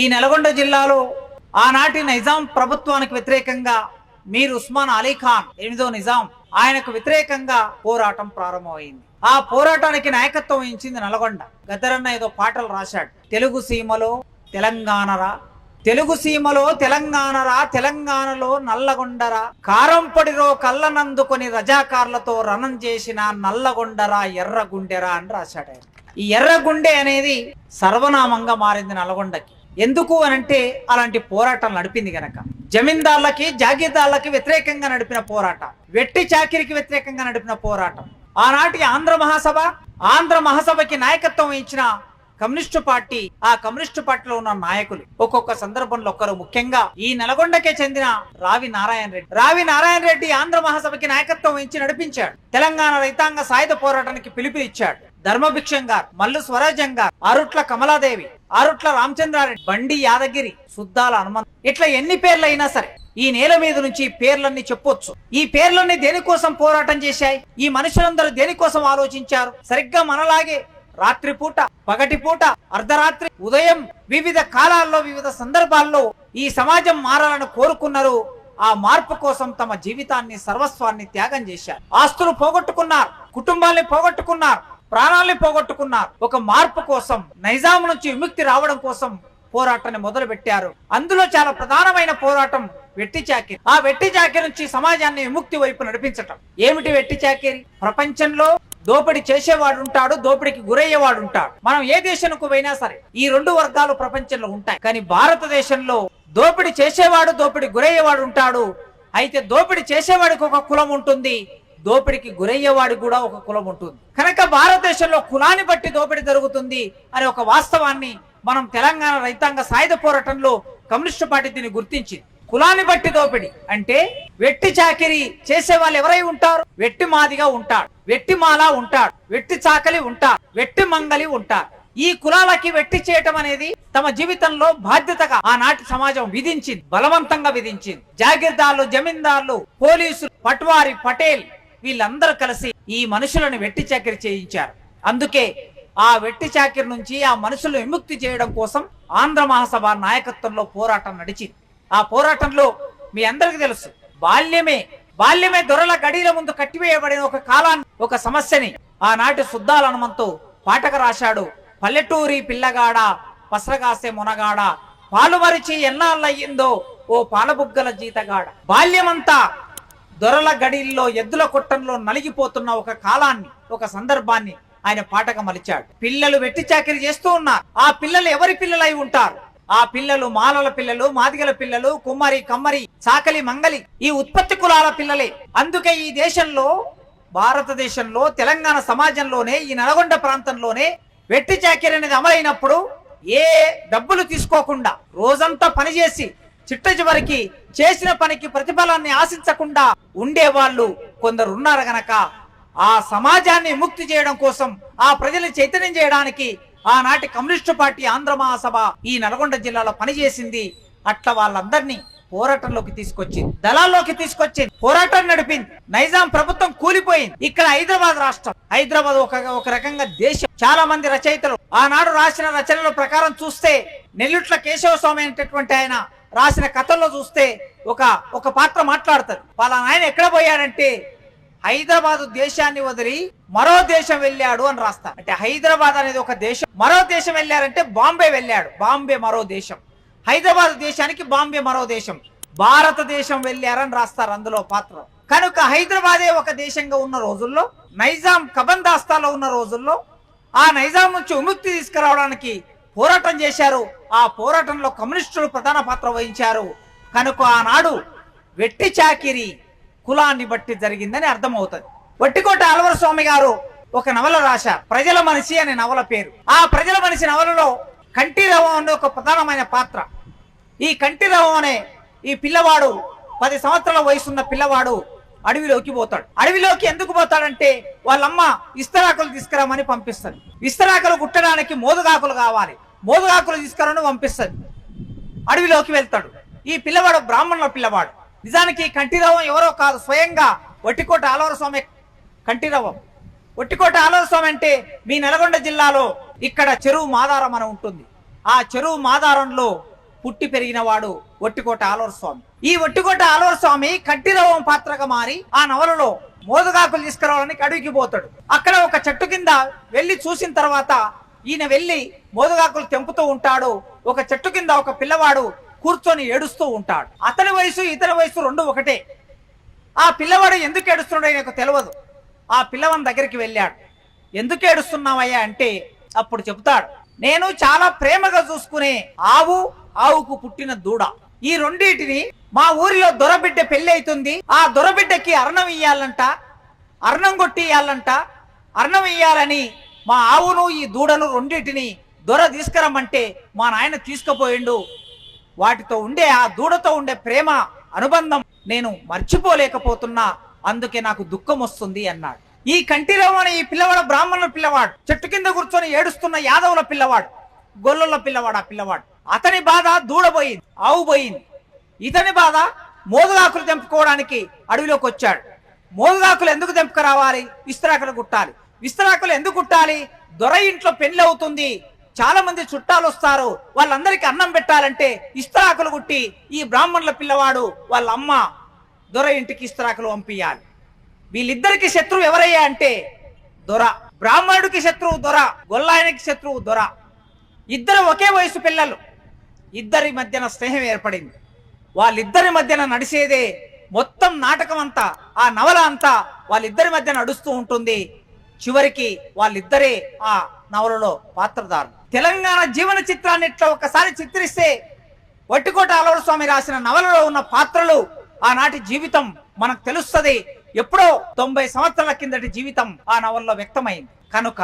ఈ నల్గొండ జిల్లాలో ఆనాటి నిజాం ప్రభుత్వానికి వ్యతిరేకంగా మీర్ ఉస్మాన్ అలీ ఖాన్ ఎనిమిదో నిజాం ఆయనకు వ్యతిరేకంగా పోరాటం ప్రారంభమైంది. ఆ పోరాటానికి నాయకత్వం వహించింది నల్గొండ. గద్దరన్న ఏదో పాటలు రాశాడు. తెలుగు సీమలో తెలంగాణరా తెలుగు సీమలో తెలంగాణరా తెలంగాణలో నల్లగొండరా కారంపొడిరో కళ్ళనందుకొని రజాకార్లతో రణం చేసిన నల్లగొండరా ఎర్రగుండెరా అని రాశాడు ఈ ఎర్రగుండె అనేది సర్వనామంగా మారింది నల్గొండకి. ఎందుకు అనంటే అలాంటి పోరాటం నడిపింది గనక. జమీందార్లకి జాగీర్దార్లకి వ్యతిరేకంగా నడిపిన పోరాటం. వెట్టి చాకిరికి వ్యతిరేకంగా నడిపిన పోరాటం. ఆనాటి ఆంధ్ర మహాసభ ఆంధ్ర మహాసభకి నాయకత్వం ఇచ్చిన కమ్యూనిస్టు పార్టీ ఆ కమ్యూనిస్టు పార్టీలో ఉన్న నాయకులు. ఒక్కొక్క సందర్భంలో ఒకరు ముఖ్యంగా ఈ నల్గొండకే చెందిన రావి నారాయణ రెడ్డి. రావి నారాయణ రెడ్డి ఆంధ్ర మహాసభకి నాయకత్వం వహించి నడిపించాడు. తెలంగాణ రైతాంగ సాయుధ పోరాటానికి పిలుపునిచ్చాడు. ధర్మభిక్షంగా మల్లు స్వరాజ్యం అరుట్ల ఆరుట్ల కమలాదేవి ఆరుట్ల రామచంద్రారెడ్డి బండి యాదగిరి సుద్దాల హనుమంత్. ఇట్లా ఎన్ని పేర్లు అయినా సరే ఈ నేల మీద నుంచి పేర్లన్నీ చెప్పొచ్చు. ఈ పేర్లన్నీ దేనికోసం పోరాటం చేశాయి? ఈ మనుషులందరూ దేనికోసం ఆలోచించారు? సరిగ్గా మనలాగే రాత్రిపూట పగటిపూట అర్ధరాత్రి ఉదయం వివిధ కాలాల్లో వివిధ సందర్భాల్లో ఈ సమాజం మారాలని కోరుకున్నారు. ఆ మార్పు కోసం తమ జీవితాన్ని సర్వస్వాన్ని త్యాగం చేశారు. ఆస్తులు పోగొట్టుకున్నారు కుటుంబాల్ని పోగొట్టుకున్నారు. ప్రాణాల్ని పోగొట్టుకున్నారు. ఒక మార్పు కోసం నైజాం నుంచి విముక్తి రావడం కోసం పోరాటాన్ని మొదలు పెట్టారు అందులో చాలా ప్రధానమైన పోరాటం వెట్టి చాకిరి. ఆ వెట్టి చాకిరి నుంచి సమాజాన్ని విముక్తి వైపు నడిపించటం. ఏమిటి వెట్టి చాకిరి? ప్రపంచంలో దోపిడీ చేసేవాడు ఉంటాడు దోపిడీకి గురయ్యేవాడు ఉంటాడు మనం ఏ దేశానికి పోయినా సరే ఈ రెండు వర్గాలు ప్రపంచంలో ఉంటాయి. కానీ భారతదేశంలో దోపిడీ చేసేవాడు దోపిడి గురయ్యేవాడు ఉంటాడు అయితే దోపిడీ చేసేవాడికి ఒక కులం ఉంటుంది. దోపిడికి గురయ్యేవాడు కూడా ఒక కులం ఉంటుంది. కనుక భారతదేశంలో కులాన్ని బట్టి దోపిడీ జరుగుతుంది అనే ఒక వాస్తవాన్ని మనం తెలంగాణ రైతాంగ సాయుధ పోరాటంలో కమ్యూనిస్టు పార్టీ దీన్ని గుర్తించింది. కులాన్ని బట్టి దోపిడి అంటే వెట్టి చాకిరి చేసే వాళ్ళు ఎవరై ఉంటారు? వెట్టి మాదిగా ఉంటాడు. వెట్టి మాలా ఉంటాడు. వెట్టి చాకలి ఉంటాడు. వెట్టి మంగలి ఉంటారు ఈ కులాలకి వెట్టి చేయటం అనేది తమ జీవితంలో బాధ్యతగా ఆనాటి సమాజం విధించింది. బలవంతంగా విధించింది. జాగీర్దార్లు జమీందార్లు పోలీసులు పట్వారి పటేల్ వీళ్ళందరూ కలిసి ఈ మనుషులను వెట్టి చాకిరి చేయించారు. అందుకే ఆ వెట్టి చాకిరి నుంచి ఆ మనుషులను విముక్తి చేయడం కోసం ఆంధ్ర మహాసభ నాయకత్వంలో పోరాటం నడిచింది. ఆ పోరాటంలో మీ అందరికీ తెలుసు బాల్యమే బాల్యమే దొరల గడిల ముందు కట్టివేయబడిన ఒక కాలాన్ని ఒక సమస్యని ఆనాటి శుద్ధాల హనుమంతో పాటక రాశాడు. పల్లెటూరి పిల్లగాడ పసరగాసే మునగాడ పాలు మరిచి ఎన్నాళ్ళయ్యిందో ఓ పాలబుగ్గల జీతగాడ. బాల్యమంతా దొరల గడిల్లో ఎద్దుల కొట్టంలో నలిగిపోతున్న ఒక కాలాన్ని ఒక సందర్భాన్ని ఆయన పాటగా మలిచాడు పిల్లలు వెట్టి చాకిరి చేస్తూ ఉన్నారు. ఆ పిల్లలు ఎవరి పిల్లలై ఉంటారు? ఆ పిల్లలు మాలల పిల్లలు మాదిగల పిల్లలు కుమ్మరి కమ్మరి చాకలి మంగలి ఈ ఉత్పత్తి కులాల పిల్లలే. అందుకే ఈ దేశంలో భారతదేశంలో తెలంగాణ సమాజంలోనే ఈ నల్గొండ ప్రాంతంలోనే వెట్టి చాకిరి అనేది అమలైనప్పుడు ఏ డబ్బులు తీసుకోకుండా రోజంతా పనిచేసి చిట్ట చివరికి చేసిన పనికి ప్రతిఫలాన్ని ఆశించకుండా ఉండేవాళ్ళు కొందరు ఉన్నారు గనక. ఆ సమాజాన్ని ముక్తి చేయడం కోసం ఆ ప్రజల్ని చైతన్యం చేయడానికి ఆనాటి కమ్యూనిస్టు పార్టీ ఆంధ్ర మహాసభ ఈ నల్గొండ జిల్లాలో పనిచేసింది. అట్లా వాళ్ళందరినీ పోరాటంలోకి తీసుకొచ్చింది. దళాల్లోకి తీసుకొచ్చింది. పోరాటం నడిపింది. నైజాం ప్రభుత్వం కూలిపోయింది. ఇక్కడ హైదరాబాద్ రాష్ట్రం. హైదరాబాద్ ఒక ఒక రకంగా దేశం. చాలా మంది రచయితలు ఆనాడు రాసిన రచనల ప్రకారం చూస్తే నెల్లుట్ల కేశవ స్వామి అనేటటువంటి ఆయన రాసిన కథల్లో చూస్తే ఒక ఒక పాత్ర మాట్లాడతారు. వాళ్ళ ఆయన ఎక్కడ పోయాడంటే హైదరాబాద్ దేశాన్ని వదిలి మరో దేశం వెళ్ళాడు అని రాస్తా. అంటే హైదరాబాద్ అనేది ఒక దేశం. మరో దేశం వెళ్ళారంటే బాంబే వెళ్ళాడు. బాంబే మరో దేశం. హైదరాబాద్ దేశానికి బాంబే మరో దేశం. భారతదేశం వెళ్ళారని రాస్తారు అందులో పాత్ర. కనుక హైదరాబాదే ఒక దేశంగా ఉన్న రోజుల్లో నైజాం కబందాస్తాలో ఉన్న రోజుల్లో ఆ నైజాం నుంచి విముక్తి తీసుకురావడానికి పోరాటం చేశారు. ఆ పోరాటంలో కమ్యూనిస్టులు ప్రధాన పాత్ర వహించారు. కనుక ఆనాడు వెట్టి చాకిరి కులాన్ని బట్టి జరిగిందని అర్థమవుతుంది. వట్టికోట అలవర స్వామి గారు ఒక నవల రాశారు. ప్రజల మనిషి అనే నవల పేరు. ఆ ప్రజల మనిషి నవలలో కంటిరవం అనే ఒక ప్రధానమైన పాత్ర. ఈ కంటిరవం అనే ఈ పిల్లవాడు పది సంవత్సరాల వయసున్న పిల్లవాడు అడవిలోకి పోతాడు. అడవిలోకి ఎందుకు పోతాడంటే వాళ్ళమ్మ ఇస్తరాకులు తీసుకురామని పంపిస్తుంది. ఇస్తరాకులు కుట్టడానికి మోదుగాకులు కావాలి. మోదుగాకులు తీసుకురని పంపిస్తుంది అడవిలోకి వెళ్తాడు. ఈ పిల్లవాడు బ్రాహ్మణుల పిల్లవాడు. నిజానికి కంటిరవం ఎవరో కాదు. స్వయంగా వట్టికోట ఆలవర స్వామి కంటిరవం. ఒట్టికోట ఆలవర స్వామి అంటే మీ నల్గొండ జిల్లాలో ఇక్కడ చెరువు మాదారం అని ఉంటుంది. ఆ చెరువు మాదారంలో పుట్టి పెరిగినవాడు ఒట్టికోట ఆలవర స్వామి ఈ ఒట్టికోట ఆలవర స్వామి కంటిరవం పాత్రగా మారి ఆ నవలలో మోదుగాకులు తీసుకురావడానికి అడవికి పోతాడు. అక్కడ ఒక చెట్టు కింద వెళ్ళి చూసిన తర్వాత ఈయన వెళ్ళి మోదగాకులు తెంపుతూ ఉంటాడు. ఒక చెట్టు కింద ఒక పిల్లవాడు కూర్చొని ఏడుస్తూ ఉంటాడు. అతని వయసు ఇతని వయసు రెండు ఒకటే. ఆ పిల్లవాడు ఎందుకు ఏడుస్తున్నాడో నాకు తెలియదు ఆ పిల్లవాని దగ్గరికి వెళ్ళాడు. ఎందుకు ఏడుస్తున్నావయ్యా అంటే అప్పుడు చెబుతాడు నేను చాలా ప్రేమగా చూసుకునే ఆవు ఆవుకు పుట్టిన దూడ. ఈ రెండింటిని మా ఊరిలో దొరబిడ్డ పెళ్ళి అవుతుంది ఆ దొరబిడ్డకి అర్ణం ఇయ్యాలంట అర్ణం కొట్టి ఇయ్యాలంట అర్ణం ఇయ్యాలని మా ఆవును ఈ దూడను రెండింటిని దొర తీసుకురమ్మంటే మా నాయన తీసుకుపోయిండు. వాటితో ఉండే ఆ దూడతో ఉండే ప్రేమ అనుబంధం నేను మర్చిపోలేకపోతున్నా. అందుకే నాకు దుఃఖం వస్తుంది అన్నాడు. ఈ కంటిరావు అనే ఈ పిల్లవాడు బ్రాహ్మణుల పిల్లవాడు చెట్టు కింద కూర్చొని ఏడుస్తున్న యాదవుల పిల్లవాడు గొల్లుల పిల్లవాడు ఆ పిల్లవాడు. అతని బాధ దూడబోయింది ఆవు పోయింది. ఇతని బాధ మోదుగాకులు తెంపుకోవడానికి అడవిలోకి వచ్చాడు. మోదుగాకులు ఎందుకు తెంపుకు రావాలి ఇస్త్రాకలు కుట్టాలి. విస్తరాకులు ఎందుకు కుట్టాలి? దొర ఇంట్లో పెళ్ళి అవుతుంది. చాలా మంది చుట్టాలు వస్తారు. వాళ్ళందరికీ అన్నం పెట్టాలంటే ఇస్తరాకులు కుట్టి ఈ బ్రాహ్మణుల పిల్లవాడు వాళ్ళ అమ్మ దొర ఇంటికి ఇస్తరాకులు పంపించాలి వీళ్ళిద్దరికి శత్రువు ఎవరయ్యా అంటే దొర. బ్రాహ్మణుడికి శత్రువు దొర. గొల్లాయనికి శత్రువు దొర. ఇద్దరు ఒకే వయసు పిల్లలు. ఇద్దరి మధ్యన స్నేహం ఏర్పడింది. వాళ్ళిద్దరి మధ్యన నడిచేదే మొత్తం నాటకం అంతా ఆ నవల అంతా వాళ్ళిద్దరి మధ్య నడుస్తూ ఉంటుంది. చివరికి వాళ్ళిద్దరే ఆ నవలలో పాత్రదారులు తెలంగాణ జీవన చిత్రాన్ని ఇట్లా ఒకసారి చిత్రిస్తే వట్టికోట అలవర స్వామి రాసిన నవలలో ఉన్న పాత్రలు ఆనాటి జీవితం మనకు తెలుస్తుంది. ఎప్పుడో తొంభై సంవత్సరాల కిందటి జీవితం ఆ నవల్లో వ్యక్తమైంది. కనుక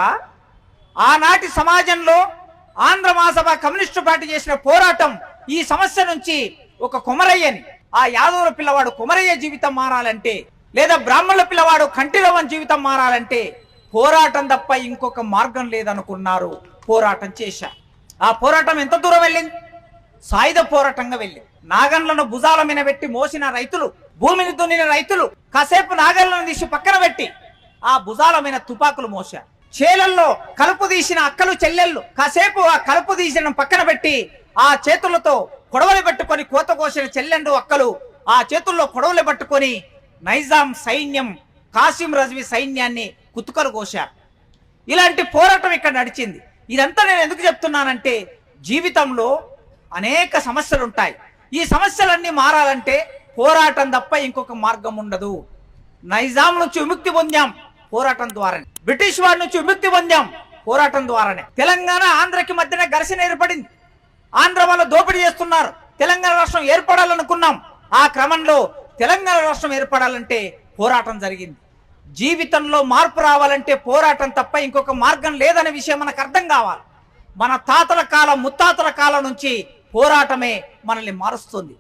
ఆనాటి సమాజంలో ఆంధ్ర మహాసభ కమ్యూనిస్టు పార్టీ చేసిన పోరాటం ఈ సమస్య నుంచి ఒక కుమరయ్యని ఆ యాదవుల పిల్లవాడు కుమరయ్య జీవితం మారాలంటే లేదా బ్రాహ్మణుల పిల్లవాడు కంటిరవన్ జీవితం మారాలంటే పోరాటం తప్ప ఇంకొక మార్గం లేదనుకున్నారు. పోరాటం చేశారు ఆ పోరాటం ఎంత దూరం వెళ్ళింది? సాయుధ పోరాటంగా వెళ్ళింది. నాగన్లను భుజాల మీద పెట్టి మోసిన రైతులు భూమిని దున్నిన రైతులు కాసేపు నాగన్లను తీసి పక్కన పెట్టి ఆ భుజాల మీద తుపాకులు మోశారు చేలల్లో కలుపు తీసిన అక్కలు చెల్లెళ్ళు కాసేపు ఆ కలుపు తీసిన పక్కన పెట్టి ఆ చేతులతో కొడవలు పట్టుకొని కోత కోసిన చెల్లెండు అక్కలు ఆ చేతుల్లో కొడవలు పట్టుకొని నైజాం సైన్యం కాసిం రజ్వి సైన్యాన్ని కుతుకలు కోశారు. ఇలాంటి పోరాటం ఇక్కడ నడిచింది. ఇదంతా నేను ఎందుకు చెప్తున్నానంటే జీవితంలో అనేక సమస్యలు ఉంటాయి ఈ సమస్యలన్నీ మారాలంటే పోరాటం తప్ప ఇంకొక మార్గం ఉండదు. నైజాం నుంచి విముక్తి పొందాం పోరాటం ద్వారానే. బ్రిటిష్ వారి నుంచి విముక్తి పొందాం పోరాటం ద్వారానే. తెలంగాణ ఆంధ్రకి మధ్యన ఘర్షణ ఏర్పడింది. ఆంధ్ర వాళ్ళు దోపిడీ చేస్తున్నారు. తెలంగాణ రాష్ట్రం ఏర్పడాలనుకున్నాం. ఆ క్రమంలో తెలంగాణ రాష్ట్రం ఏర్పడాలంటే పోరాటం జరిగింది. జీవితంలో మార్పు రావాలంటే పోరాటం తప్ప ఇంకొక మార్గం లేదనే విషయం మనకు అర్థం కావాలి. మన తాతల కాలం ముత్తాతల కాలం నుంచి పోరాటమే మనల్ని మారుస్తుంది.